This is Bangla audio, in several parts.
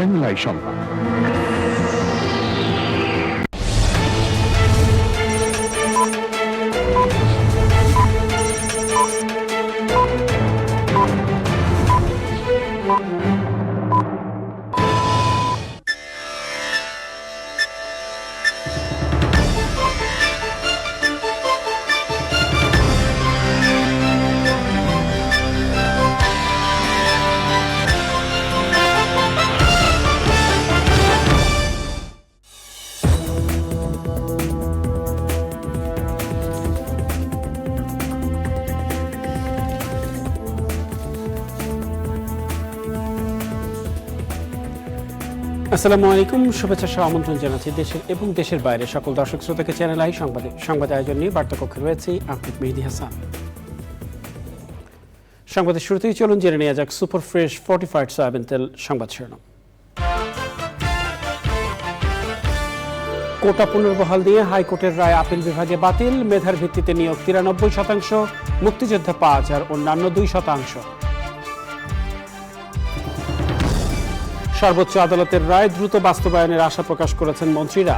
চ্যানেল আই সংবাদ আসসালামু আলাইকুম, শুভেচ্ছা সহ আমন্ত্রণ জানাচ্ছি দেশের এবং দেশের বাইরে সকল দর্শক শ্রোতাকে চ্যানেল আই সংবাদে সংবাদ আয়োজন নিয়ে বার্তা কক্ষে রয়েছে আহমেদ মেহেদি হাসান। সংবাদের শুরুতেই চলুন জেনে নেওয়া যাক সুপার ফ্রেশ ফর্টিফাইড সয়াবিন তেল সংবাদ শিরোনাম। কোটা পুনর্বহাল দিয়ে হাইকোর্টের রায় আপিল বিভাগে বাতিল, মেধার ভিত্তিতে নিয়োগ তিরানব্বই শতাংশ, মুক্তিযোদ্ধা পাঁচ আর অন্যান্য দুই শতাংশ। সর্বোচ্চ আদালতের রায় দ্রুত বাস্তবায়নের আশা প্রকাশ করেছেন মন্ত্রীরা।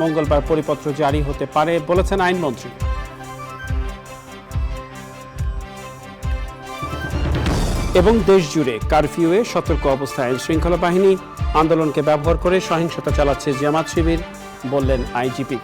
মঙ্গলবার পরিপত্র জারি হতে পারে বলেছেন আইনমন্ত্রী। এবং দেশ জুড়ে কারফিউয়ে সতর্ক অবস্থায় আইন শৃঙ্খলা বাহিনী আন্দোলনকে ব্যবহার করে সহিংসতা চালাচ্ছে জামাত শিবির, বললেন আইজিপি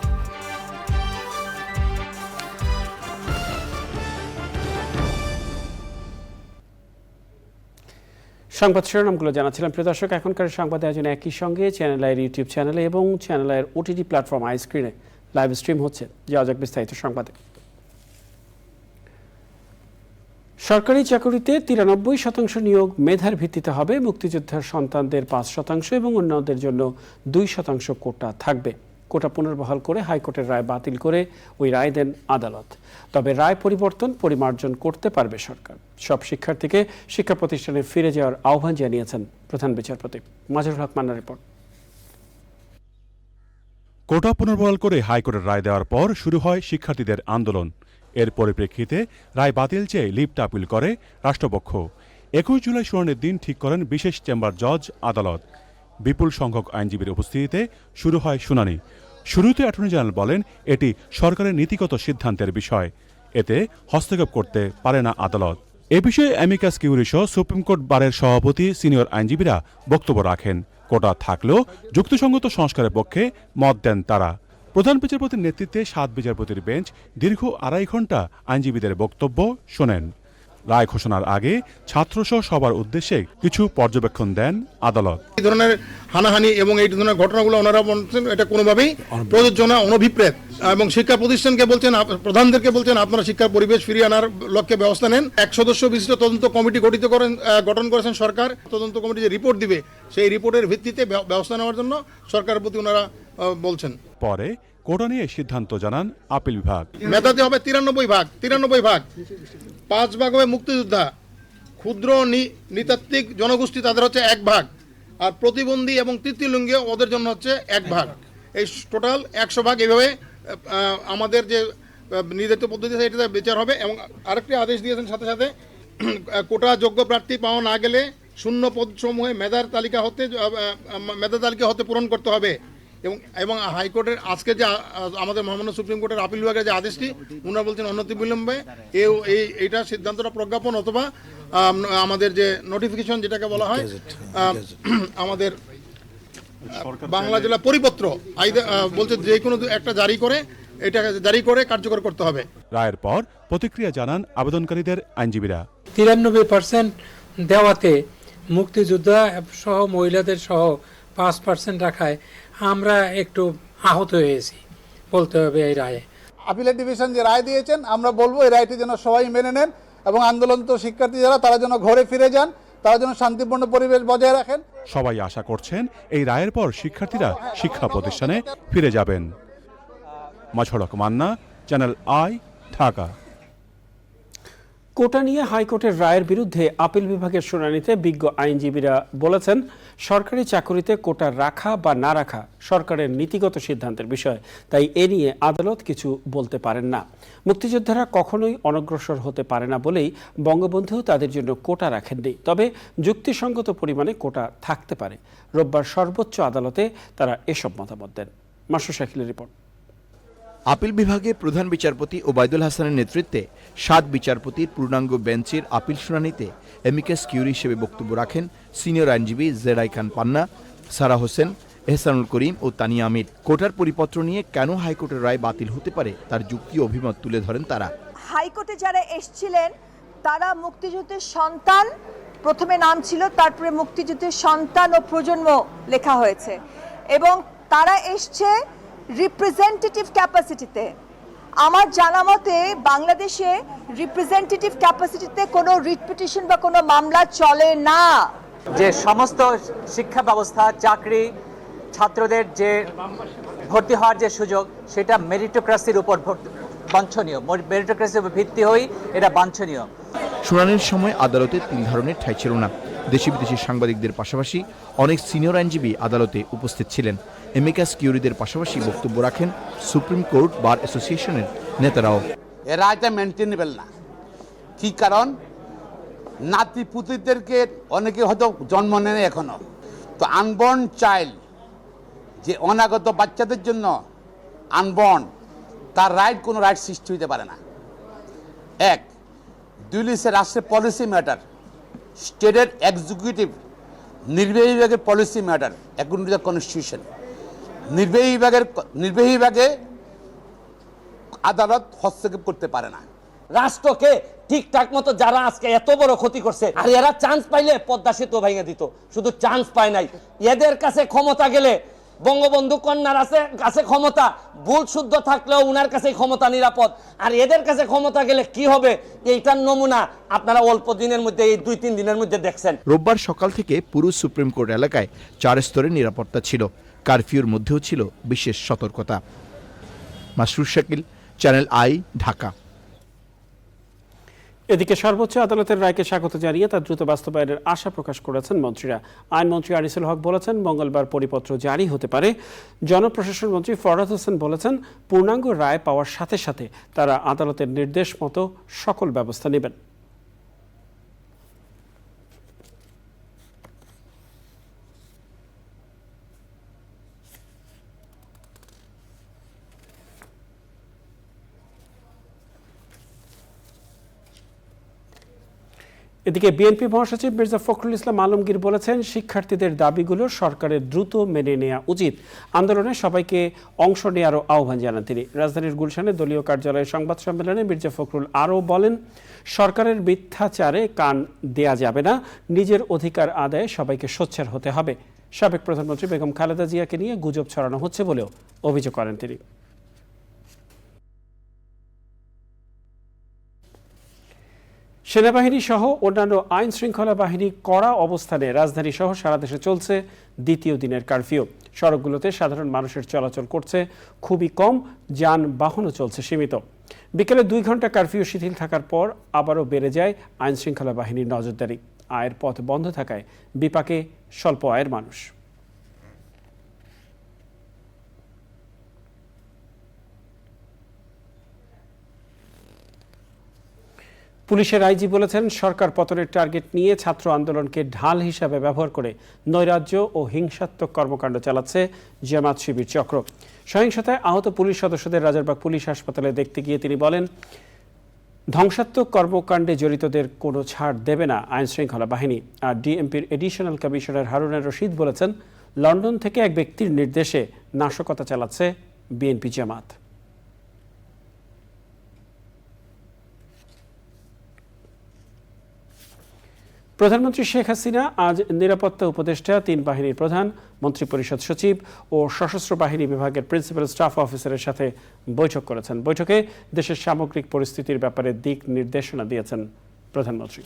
সংবাদ শিরোনামগুলো জানাচ্ছিলাম। প্রিয় দর্শক, এখনকার সংবাদ আয়োজন একই সঙ্গে চ্যানেল আয়ের ইউটিউব চ্যানেলে এবং চ্যানেল আয়ের ওটিটি প্ল্যাটফর্ম আই স্ক্রিনে লাইভ স্ট্রিম হচ্ছে। যাওয়া যাক বিস্তারিত সংবাদে। সরকারি চাকরিতে তিরানব্বই শতাংশ নিয়োগ মেধার ভিত্তিতে হবে। মুক্তিযোদ্ধার সন্তানদের পাঁচ শতাংশ এবং অন্যদের জন্য দুই শতাংশ কোটা থাকবে। কোটা পুনর্বহাল করে হাইকোর্টের রায় বাতিল করে ওই রায় দেন আদালত। তবে রায় পরিবর্তন, পরিমার্জন করতে পারবে সরকার। সব শিক্ষার্থীকে শিক্ষা প্রতিষ্ঠানে ফিরে যাওয়ার আহ্বান জানিয়েছেন প্রধান বিচারপতি মাজরুল হক মান্নার রিপোর্ট। কোটা পুনর্বহাল করে হাইকোর্টের রায় দেওয়ার পর শুরু হয় শিক্ষার্থীদের আন্দোলন। এর পরিপ্রেক্ষিতে রায় বাতিল চেয়ে লিপ্ট আপিল করে রাষ্ট্রপক্ষ। একুশ জুলাই শুনানির দিন ঠিক করেন বিশেষ চেম্বার জজ আদালত। বিপুল সংখ্যক আইনজীবীর উপস্থিতিতে শুরু হয় শুনানি। শুরুতে অ্যাটর্নি জেনারেল বলেন এটি সরকারের নীতিগত সিদ্ধান্তের বিষয়। এতে হস্তক্ষেপ করতে পারে না আদালত। এ বিষয়ে অ্যামিকাস কিউরি সহ সুপ্রিম কোর্ট বারের সভাপতি সিনিয়র আইনজীবীরা বক্তব্য রাখেন। কোটা থাকলেও যুক্তিসঙ্গত সংস্কারের পক্ষে মত দেন তারা। প্রধান বিচারপতির নেতৃত্বে সাত বিচারপতির বেঞ্চ দীর্ঘ আড়াই ঘণ্টা আইনজীবীদের বক্তব্য শোনেন। রায় ঘোষণার আগে ছাত্রসহ সবার উদ্দেশ্যে কিছু পর্যবেক্ষণ দেন আদালত। এই ধরনের হানাহানি এবং এই ধরনের ঘটনাগুলো ওনারা বলছেন এটা কোনোভাবেই প্রযোজ্য না অনভিপ্রেত। এবং শিক্ষা প্রতিষ্ঠানকে বলছেন প্রধানদেরকে বলছেন আপনারা শিক্ষার পরিবেশ ফিরিয়ে আনার লক্ষ্যে ব্যবস্থা নেন। এক সদস্য বিশিষ্ট তদন্ত কমিটি গঠিত করেন গঠন করেছেন সরকার। তদন্ত কমিটি যে রিপোর্ট দিবে সেই রিপোর্টের ভিত্তিতে ব্যবস্থা নেওয়ার জন্য সরকারের প্রতি ওনারা বলছেন। পরে কোটা নিয়ে সিদ্ধান্ত জানান আপিল বিভাগ। মেধাতে হবে তিরানব্বই ভাগ তিরানব্বই ভাগ। পাঁচ ভাগ হবে মুক্তিযোদ্ধা। ক্ষুদ্র নি- নৃতাত্ত্বিক জনগোষ্ঠী তাদের হচ্ছে এক ভাগ। আর প্রতিবন্ধী এবং তৃতীয়লিঙ্গীয় ওদের জন্য হচ্ছে এক ভাগ। এই টোটাল একশো ভাগ এইভাবে আমাদের যে নির্ধারিত পদ্ধতি আছে এটাতে বিচার হবে। এবং আরেকটি আদেশ দিয়েছেন সাথে সাথে কোটা যোগ্য প্রার্থী পাওয়া না গেলে শূন্য পদ সমূহে মেধার তালিকা হতে মেধা তালিকা হতে পূরণ করতে হবে। এবং এবং হাইকোর্টের আজকে যে আমাদের মহামান্য সুপ্রিম কোর্টের আপিল বিভাগের যে আদেশটি ওনারা বলছেন অনতি বিলম্বে এও এই এইটা সিদ্ধান্তটা প্রজ্ঞাপন অথবা আমাদের যে নোটিফিকেশন যেটাকে বলা হয় আমাদের বাংলা জেলা পরিপত্র বলছে যে কোনো দু- একটা জারি করে এটাকে জারি করে কার্যকর করতে হবে। রায়ের পর প্রতিক্রিয়া জানান আবেদনকারীদের আইনজীবীরা। তিরানব্বই পার্সেন্ট দেওয়াতে মুক্তিযোদ্ধা সহ মহিলাদের সহ পাঁচ পার্সেন্ট রাখায় আমরা একটু আহত হয়েছি বলতে হবে এই রায়ে। আপিলেট ডিভিশন যে রায় দিয়েছেন আমরা বলব এই রায়টি যেন সবাই মেনে নেন এবং আন্দোলনরত শিক্ষার্থী যারা তারা যেন ঘরে ফিরে যান তারা যেন শান্তিপূর্ণ পরিবেশ বজায় রাখেন। সবাই আশা করছেন এই রায়ের পর শিক্ষার্থীরা শিক্ষা প্রতিষ্ঠানে ফিরে যাবেন। মাছড়ক Manna channel i Dhaka quota নিয়ে হাইকোর্টের রায়ের বিরুদ্ধে আপিল বিভাগের শুনানিতে বিজ্ঞ আইনজীবীরা বলেছেন, সরকারি চাকরিতে কোটা রাখা বা না রাখা সরকারের নীতিগত সিদ্ধান্তের বিষয়। তাই এ নিয়ে আদালত কিছু বলতে পারেন না। মুক্তিযোদ্ধারা কখনোই অনগ্রসর হতে পারে না বলেই বঙ্গবন্ধু তাদের জন্য কোটা রাখেননি। তবে যুক্তিসঙ্গত পরিমাণে কোটা থাকতে পারে। রোববার সর্বোচ্চ আদালতে তারা এসব মতামত দেন। মাসু শাকিলের রিপোর্ট। আপিল বিভাগে প্রধান বিচারপতি ওবায়দুল হাসানের নেতৃত্বে সাত বিচারপতির পূর্ণাঙ্গ বেঞ্চের আপিল শুনানিতে এমিকাস কিউরি হিসেবে বক্তব্য রাখেন সিনিয়র আইনজীবী জেরাই খান পান্না, সারা হোসেন, এহসানুল করিম ও তানিয়া আমির। কোটার পরিপত্র নিয়ে কেন হাইকোর্টের রায় বাতিল হতে পারে তার যুক্তি অভিমত তুলে ধরেন তারা। হাইকোর্টে যারা এসছিলেন, তারা মুক্তিযুদ্ধের সন্তান, প্রথমে নাম ছিল, তারপরে মুক্তিযুদ্ধের সন্তান ও প্রজন্ম লেখা হয়েছে। এবং তারা এসছে রিপ্রেজেন্টেটিভ ক্যাপাসিটিতে আমার জানা মতে বাংলাদেশে রিপ্রেজেন্টেটিভ ক্যাপাসিটিতে কোনো রিট পিটিশন বা কোনো মামলা চলে না। যে সমস্ত শিক্ষা ব্যবস্থা চাকরি ছাত্রদের যে ভর্তি হওয়ার যে সুযোগ সেটা মেরিটোক্রাসির উপর ভর্তি- বাঞ্ছনীয়। মেরিটোক্রাসির উপর ভিত্তি হয়েই এটা বাঞ্ছনীয়। শুনানির সময় আদালতে তিন ধরনের ঠাঁই ছিল না। দেশি বিদেশি সাংবাদিকদের পাশাপাশি অনেক সিনিয়র আইনজীবী আদালতে উপস্থিত ছিলেন। এমিকাস কিউরিদের পাশাপাশি বক্তব্য রাখেন সুপ্রিম কোর্ট বার অ্যাসোসিয়েশনের নেতারাও। এ রায়টা মেনটেনেবল না। কি কারণ? নাতি পুতিদেরকে অনেকে হয়তো জন্ম নেয় এখনও। তো আনবর্ন চাইল্ড যে অনাগত বাচ্চাদের জন্য আনবর্ন তার রাইট কোনো রাইট সৃষ্টি হতে পারে না। এক, দুই লিসে রাষ্ট্রের পলিসি ম্যাটার স্টেটের এক্সিকিউটিভ নির্বাহী বিভাগের policy matter according to the constitution নির্বাহী বিভাগের নির্বাহী বিভাগে আদালত হস্তক্ষেপ করতে পারে না। রাষ্ট্রকে ঠিকঠাক মতো যারা আজকে এত বড় ক্ষতি করছে, আর এরা চান্স পাইলে পদ্মা সেতু ভেঙে দিত। শুধু চান্স পায় নাই। এদের কাছে ক্ষমতা গেলে বঙ্গবন্ধু কন্যার আছে, কাছে ক্ষমতা, ভুল শুদ্ধ থাকলেও উনার কাছে ক্ষমতা নিরাপদ। আর এদের কাছে ক্ষমতা গেলে কি হবে? এইটার নমুনা আপনারা অল্প দিনের মধ্যে, এই দুই তিন দিনের মধ্যে দেখছেন। রোববার সকাল থেকে পুরো সুপ্রিম কোর্ট এলাকায় চার স্তরের নিরাপত্তা ছিল, কারফিউর মধ্যেও ছিল বিশেষ সতর্কতা। Masrur Shakil, channel i, Dhaka. এদিকে সর্বোচ্চ আদালতের রায়কে স্বাগত জানিয়ে তার দ্রুত বাস্তবায়নের আশা প্রকাশ করেছেন মন্ত্রীরা। আইনমন্ত্রী আনিসুল হক বলেছেন, মঙ্গলবার পরিপত্র জারি হতে পারে। জনপ্রশাসন মন্ত্রী ফরহাদ হোসেন বলেছেন, পূর্ণাঙ্গ রায় পাওয়ার সাথে সাথে তারা আদালতের নির্দেশ মতো সকল ব্যবস্থা নেবেন। এদিকে বিএনপি মহাসচিব মির্জা ফখরুল ইসলাম আলমগীর বলেছেন, শিক্ষার্থীদের দাবিগুলো সরকারের দ্রুত মেনে নেওয়া উচিত। আন্দোলনে সবাইকে অংশ নেওয়ারও আহ্বান জানান তিনি। রাজধানীর গুলশানে দলীয় কার্যালয়ে সংবাদ সম্মেলনে মির্জা ফখরুল আরও বলেন, সরকারের মিথ্যাচারে কান দেয়া যাবে না, নিজের অধিকার আদায়ে সবাইকে সোচ্চার হতে হবে। সাবেক প্রধানমন্ত্রী বেগম খালেদা জিয়াকে নিয়ে গুজব ছড়ানো হচ্ছে বলেও অভিযোগ করেন তিনি। সেনাবাহিনী সহ অন্যান্য আইন শৃঙ্খলা বাহিনী কড়া অবস্থানে রাজধানী সহ সারা দেশে চলছে দ্বিতীয় দিনের কারফিউ। সড়কগুলোতে সাধারণ মানুষের চলাচল করছে, খুবই কম, যানবাহনও চলছে সীমিত। বিকেলে দুই ঘণ্টা কারফিউ শিথিল থাকার পর আবারও বেড়ে যায় আইন শৃঙ্খলা বাহিনীর নজরদারি। আয়ের পথ বন্ধ থাকায় বিপাকে স্বল্প আয়ের মানুষ। পুলিশের আইজি বলেছেন, সরকার পতনের টার্গেট নিয়ে ছাত্র আন্দোলনকে ঢাল হিসাবে ব্যবহার করে নৈরাজ্য ও হিংসাত্মক কর্মকাণ্ড চালাচ্ছে জামাত শিবির চক্র। সহিংসতায় আহত পুলিশ সদস্যদের রাজারবাগ পুলিশ হাসপাতালে দেখতে গিয়ে তিনি বলেন, ধ্বংসাত্মক কর্মকাণ্ডে জড়িতদের কোনো ছাড় দেবে না আইন শৃঙ্খলা বাহিনী। আর ডিএমপির এডিশনাল কমিশনার হারুনার রশিদ বলেছেন, লন্ডন থেকে এক ব্যক্তির নির্দেশে নাশকতা চালাচ্ছে বিএনপি জামাত। প্রধানমন্ত্রী শেখ হাসিনা আজ নিরাপত্তা উপদেষ্টা, তিন বাহিনীর প্রধান, মন্ত্রিপরিষদ সচিব ও সশস্ত্র বাহিনী বিভাগের প্রিন্সিপাল স্টাফ অফিসারের সাথে বৈঠক করেছেন। বৈঠকে দেশের সামগ্রিক পরিস্থিতির ব্যাপারে দিক নির্দেশনা দিয়েছেন প্রধানমন্ত্রী।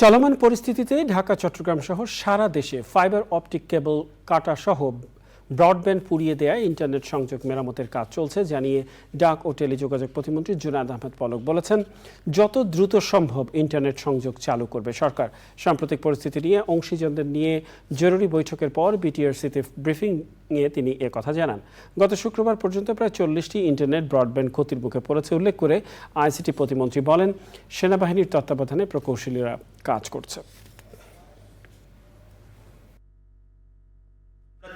চলমান পরিস্থিতিতে ঢাকা চট্টগ্রাম সহ সারা দেশে ফাইবার অপটিক কেবল কাটা সহ ব্রডব্যান্ড পুড়িয়ে দেয়া ইন্টারনেট সংযোগ মেরামতের কাজ চলছে, জানিয়ে ডাক ও টেলিযোগাযোগ প্রতিমন্ত্রী জুনায়দ আহমেদ পলক বলেছেন, যত দ্রুত সম্ভব ইন্টারনেট সংযোগ চালু করবে সরকার। সাম্প্রতিক পরিস্থিতি নিয়ে অংশীজনদের নিয়ে জরুরি বৈঠকের পর বিটিআরসিতে ব্রিফিং নিয়ে তিনি কথা জানান। গত শুক্রবার পর্যন্ত প্রায় চল্লিশটি ইন্টারনেট ব্রডব্যান্ড ক্ষতির মুখে পড়েছে উল্লেখ করে আইসিটি প্রতিমন্ত্রী বলেন, সেনাবাহিনীর তত্ত্বাবধানে প্রকৌশলীরা কাজ করছে।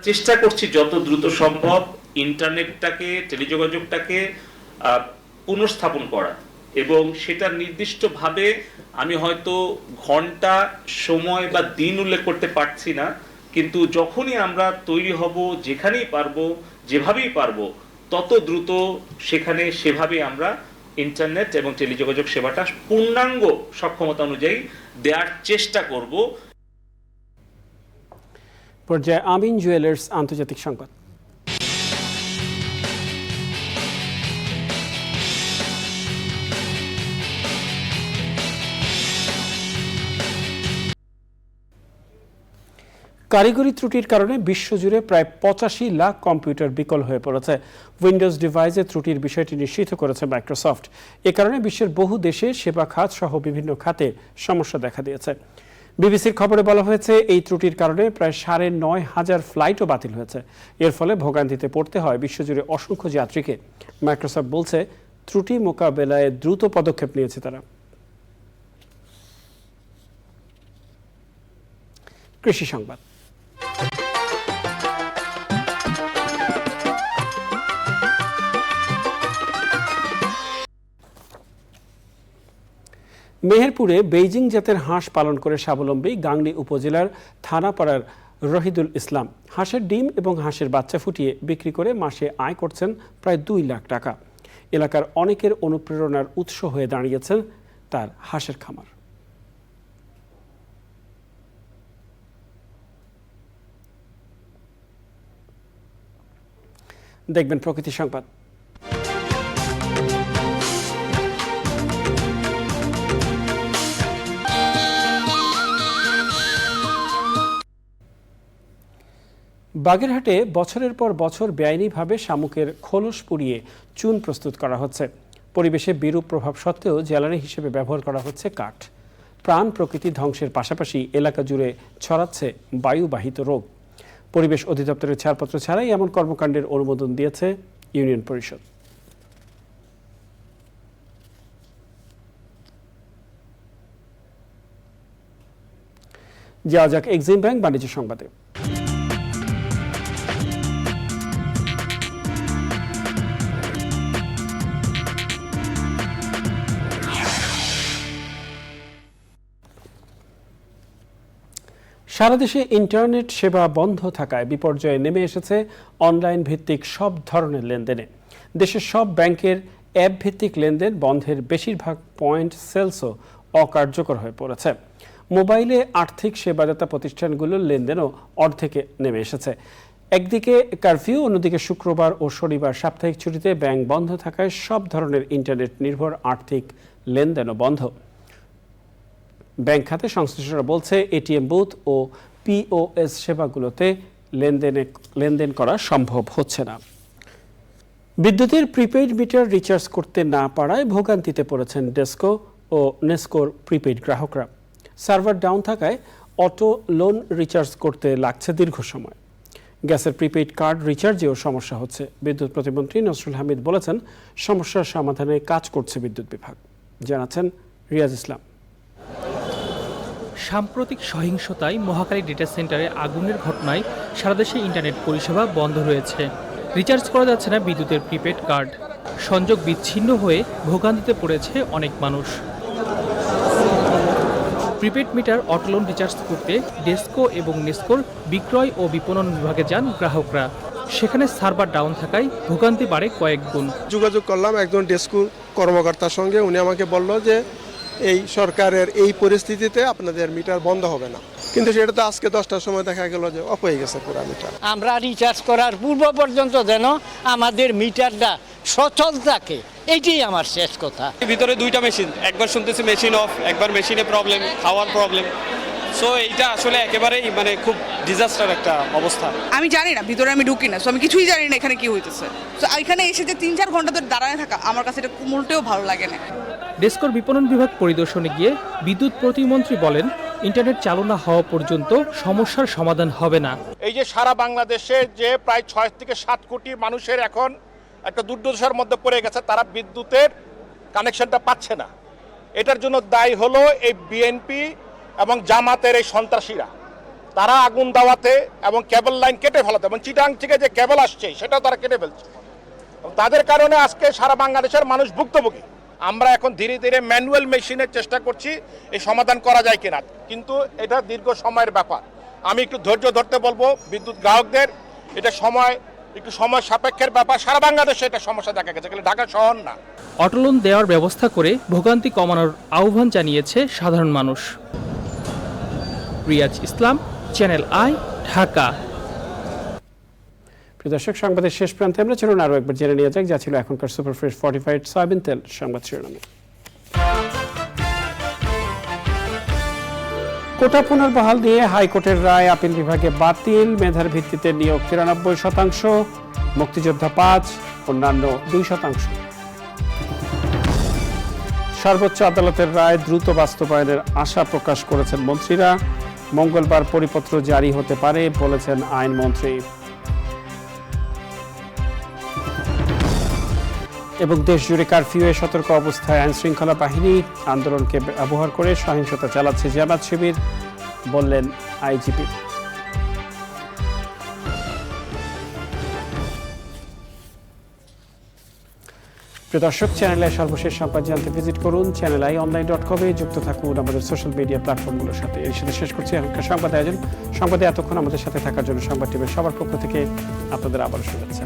চেষ্টা করছি যত দ্রুত সম্ভব ইন্টারনেটটাকে, টেলিযোগাযোগটাকে পুনঃস্থাপন করা। এবং সেটা নির্দিষ্টভাবে আমি হয়তো ঘণ্টা, সময় বা দিন উল্লেখ করতে পারছি না, কিন্তু যখনই আমরা তৈরি হব, যেখানেই পারব, যেভাবেই পারব, তত দ্রুত সেখানে সেভাবে আমরা ইন্টারনেট এবং টেলিযোগাযোগ সেবাটা পূর্ণাঙ্গ সক্ষমতা অনুযায়ী দেওয়ার চেষ্টা করব। পর্যায়ে আমিন জুয়েলার্স আন্তর্জাতিক সংবাদ। কারিগরি ত্রুটির কারণে বিশ্বজুড়ে প্রায় পঁচাশি লাখ কম্পিউটার বিকল হয়ে পড়েছে। উইন্ডোজ ডিভাইসে ত্রুটির বিষয়টি নিশ্চিত করেছে মাইক্রোসফট। এ কারণে বিশ্বের বহু দেশে সেবা খাত সহ বিভিন্ন খাতে সমস্যা দেখা দিয়েছে। বিবিসির খবরে বলা হয়েছে, এই ত্রুটির কারণে প্রায় সাড়ে নয় হাজার ফ্লাইটও বাতিল হয়েছে। এর ফলে ভোগান্তিতে পড়তে হয় বিশ্বজুড়ে অসংখ্য যাত্রীকে। মাইক্রোসফট বলছে, ত্রুটি মোকাবেলায় দ্রুত পদক্ষেপ নিয়েছে তারা। কৃষি সংবাদ। মেহেরপুরে বেইজিং জাতের হাঁস পালন করে স্বাবলম্বী গাংনী উপজেলার থানাপাড়ার রহিদুল ইসলাম। হাঁসের ডিম এবং হাঁসের বাচ্চা ফুটিয়ে বিক্রি করে মাসে আয় করছেন প্রায় দুই লাখ টাকা। এলাকার অনেকের অনুপ্রেরণার উৎস হয়ে দাঁড়িয়েছেন তার হাঁসের খামার। দেখবেন প্রকৃতি সংবাদ। বাগেরহাটে বছরের পর বছর বেআইনিভাবে শামুকের খোলস পুড়িয়ে চুন প্রস্তুত করা হচ্ছে। পরিবেশে বিরূপ প্রভাব সত্ত্বেও জ্বালানি হিসেবে ব্যবহার করা হচ্ছে কাঠ। প্রাণ প্রকৃতি ধ্বংসের পাশাপাশি এলাকা জুড়ে ছড়াচ্ছে বায়ুবাহিত রোগ। পরিবেশ অধিদপ্তরের ছাড়পত্র ছাড়াই এমন কর্মকাণ্ডের অনুমোদন দিয়েছে ইউনিয়ন পরিষদ। যাওয়া যাক, এক্সিম ব্যাংক বাণিজ্য সংবাদে। সারা দেশে ইন্টারনেট সেবা বন্ধ থাকায় বিপর্যয়ে নেমে এসেছে অনলাইন ভিত্তিক সব ধরনের লেনদেনে। দেশের সব ব্যাংকের অ্যাপ ভিত্তিক লেনদেন বন্ধের বেশিরভাগ পয়েন্ট সেলসও অকার্যকর হয়ে পড়েছে। মোবাইলে আর্থিক সেবাদাতা প্রতিষ্ঠানগুলোর লেনদেনও অর্ধেকে নেমে এসেছে। একদিকে কারফিউ, অন্যদিকে শুক্রবার ও শনিবার সাপ্তাহিক ছুটিতে ব্যাংক বন্ধ থাকায় সব ধরনের ইন্টারনেট নির্ভর আর্থিক লেনদেনও বন্ধ। ব্যাংক খাতে সংশ্লিষ্টরা বলছে, এটিএম বুথ ও পিওএস সেবাগুলোতে লেনদেনে, লেনদেন করা সম্ভব হচ্ছে না। বিদ্যুতের প্রিপেইড মিটার রিচার্জ করতে না পারায় ভোগান্তিতে পড়েছেন ডেস্কো ও নেস্কোর প্রিপেইড গ্রাহকরা। সার্ভার ডাউন থাকায় অটো লোন রিচার্জ করতে লাগছে দীর্ঘ সময়। গ্যাসের প্রিপেইড কার্ড রিচার্জেও সমস্যা হচ্ছে। বিদ্যুৎ প্রতিমন্ত্রী নসরুল হামিদ বলেছেন, সমস্যার সমাধানে কাজ করছে বিদ্যুৎ বিভাগ। জানাচ্ছেন রিয়াজ ইসলাম। সাম্প্রতিক সহিংসতায় মহাকালী ডেটা সেন্টারে আগুনের ঘটনায় সারা দেশে ইন্টারনেট পরিষেবা বন্ধ রয়েছে। রিচার্জ করা যাচ্ছে না বিদ্যুতের প্রিপেড কার্ড। সংযোগ বিচ্ছিন্ন হয়ে ভোগান্তিতে পড়েছে অনেক মানুষ। প্রিপেড মিটার অটোলোন রিচার্জ করতে ডেস্কো এবং নেস্কোর বিক্রয় ও বিপণন বিভাগে যান গ্রাহকরা। সেখানে সার্ভার ডাউন থাকায় ভোগান্তি বাড়ে কয়েক গুণ যোগাযোগ করলাম একজন ডেস্কু কর্মকর্তার সঙ্গে। উনি আমাকে বলল যে এই সরকারের এই পরিস্থিতিতে আপনাদের মিটার বন্ধ হবে না। কিন্তু সেটা তো আজকে দশটার সময় দেখা গেল যে অফ হয়ে গেছে পুরো মিটার। আমরা রিচার্জ করার পূর্ব পর্যন্ত যেন আমাদের মিটারটা সচল থাকে এইটাই আমার শেষ কথা। ভিতরে দুইটা মেশিন একবার শুনতেছি মেশিন অফ একবার মেশিনে প্রবলেম খাওয়ার প্রবলেম সো এইটা আসলে একেবারেই মানে খুব ডিজাস্টার একটা অবস্থা। আমি জানি না ভিতরে আমি ঢুকি না সো আমি কিছুই জানি না এখানে কি হইতেছে। তো এখানে এসে যে তিন চার ঘণ্টা ধরে দাঁড়ায় থাকা আমার কাছে এটা মোটেও ভালো লাগে না। ডেস্কর বিপণন বিভাগ পরিদর্শনে গিয়ে বিদ্যুৎ প্রতিমন্ত্রী বলেন ইন্টারনেট চালু না হওয়া পর্যন্ত সমস্যার সমাধান হবে না। এই যে সারা বাংলাদেশে যে প্রায় ছয় থেকে সাত কোটি মানুষের এখন একটা দুর্দশার মধ্যে পড়ে গেছে তারা বিদ্যুতের কানেকশনটা পাচ্ছে না। এটার জন্য দায়ী হলো এই বিএনপি এবং জামাতের এই সন্ত্রাসীরা, তারা আগুন দাওয়াতে এবং কেবল লাইন কেটে ফেলাতে এবং চিটাং থেকে যে কেবল আসছে, সেটাও তারা কেটে ফেলছে। তাদের কারণে আজকে সারা বাংলাদেশের মানুষ ভুক্তভোগী। আমরা এখন ধীরে ধীরে ম্যানুয়াল মেশিনের চেষ্টা করছি, এই সমাধান করা যায় কিনা। কিন্তু এটা দীর্ঘ সময়ের ব্যাপার। আমি একটু ধৈর্য ধরতে বলব, বিদ্যুৎ গ্রাহকদের, এটা সময়, একটু সময় সাপেক্ষের ব্যাপার। সারা বাংলাদেশে এটা সমস্যা দেখা গেছে ঢাকা শহর না। অটোলোন দেওয়ার ব্যবস্থা করে ভোগান্তি কমানোর আহ্বান জানিয়েছে সাধারণ মানুষ। Riaz Islam, channel i, Dhaka. দর্শক, সংবাদের শেষ প্রান্তে আমরা চলুন আরও একবার জেনে নিয়ে যাক, যা ছিল এখনকার সুপার ফ্রেশ ফর্টিফাইড সয়াবিন তেল সংবাদ শিরোনামে। কোটা পুনর্বহাল নিয়ে হাইকোর্টের রায় আপিল বিভাগে বাতিল, মেধার ভিত্তিতে নিয়োগ তিরানব্বই শতাংশ, মুক্তিযোদ্ধা পাঁচ, অন্যান্য দুই শতাংশ। সর্বোচ্চ আদালতের রায় দ্রুত বাস্তবায়নের আশা প্রকাশ করেছেন মন্ত্রীরা। মঙ্গলবার পরিপত্র জারি হতে পারে বলেছেন আইনমন্ত্রী। এবং দেশ জুড়ে কারফিউয়ে সতর্ক অবস্থায় আইন শৃঙ্খলা বাহিনী আন্দোলনকে ব্যবহার করে সহিংসতা চালাচ্ছে জামাত শিবির, বললেন আইজিপি। প্রিয় দর্শক চ্যানেলের সর্বশেষ সংবাদ জানতে ভিজিট করুন। চ্যানেল আই অনলাইন ডট কমে যুক্ত থাকুন আমাদের সোশ্যাল মিডিয়া প্ল্যাটফর্মগুলোর সাথে। এর সাথে শেষ করছি এখনকার সংবাদ আয়োজন। সংবাদে এতক্ষণ আমাদের সাথে থাকার জন্য সংবাদ টিমের সবার পক্ষ থেকে আপনাদের আবারও শুভেচ্ছা।